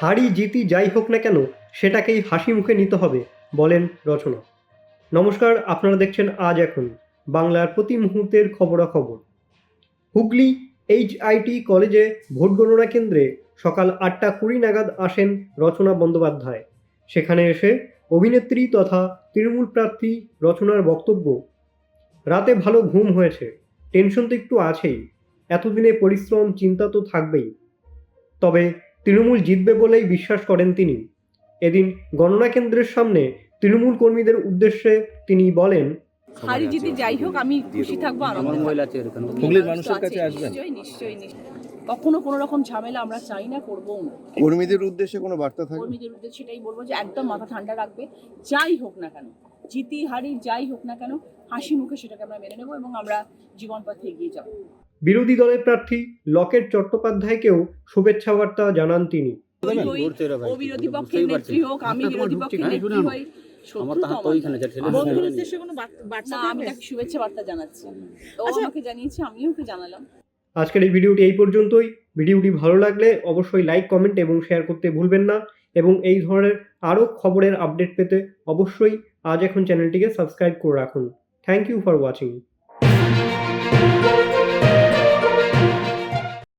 হারি জিতি যাই হোক না কেন, সেটাকেই হাসি মুখে নিতে হবে, বলেন রচনা। নমস্কার, আপনারা দেখছেন আজ এখন বাংলার প্রতি মুহূর্তের খবরাখবর। হুগলি এইচআইটি কলেজে ভোট গণনা কেন্দ্রে সকাল আটটা কুড়ি নাগাদ আসেন রচনা বন্দ্যোপাধ্যায়। সেখানে এসে অভিনেত্রী তথা তৃণমূল প্রার্থী রচনার বক্তব্য। রাতে ভালো ঘুম হয়েছে, টেনশন তো একটু আছেই, এতদিনে পরিশ্রম, চিন্তা তো থাকবেই। তবে তৃণমূল জিতবে বলেই বিশ্বাস করেন তিনি। এদিন গণনা কেন্দ্রের সামনে তৃণমূল কর্মীদের উদ্দেশ্যে তিনি বলেন হারি জিতি যাই হোক আমি খুশি থাকব আমার। মোবাইল হুগলির মানুষের কাছে আসবেন? নিশ্চয়ই নিশ্চয়ই নিশ্চয়ই। কখনো কোনো রকম ঝামেলা আমরা চাই না করবোও না। কর্মীদের উদ্দেশ্যে কোনো বার্তা থাকবে? কর্মীদের উদ্দেশ্যে সেটাই বলব যে একদম মাথা ঠান্ডা রাখবে। যাই হোক না কেন জিতি হারি যাই হোক না কেন হাসি মুখে সেটাকে আমরা মেনে নেব এবং আমরা জীবন পথে এগিয়ে যাব। বিরোধী দলের প্রার্থী লকেট চট্টোপাধ্যায়কেও শুভেচ্ছা বার্তা জানান তিনি। ওই- ওই- ঘুরছে রে ভাই। ও বিরোধী পক্ষের নেত্রী হোক আমি বিরোধী পক্ষের নেত্রী হই আমার তো তো হাত ওইখানে না। বন্ধুর উদ্দেশ্যে কোনো বার্তা আমি তাকে শুভেচ্ছা বার্তা জানাচ্ছি। ও আমাকে জানিয়েছে আমিও ওকে জানালাম। আজকের এই ভিডিওটি এই পর্যন্তই। ভিডিওটি ভালো লাগলে অবশ্যই লাইক কমেন্ট এবং শেয়ার করতে ভুলবেন না এবং এই ধরনের আরও খবরের আপডেট পেতে অবশ্যই আজ এখন চ্যানেলটিকে সাবস্ক্রাইব করে রাখুন। Thank you for watching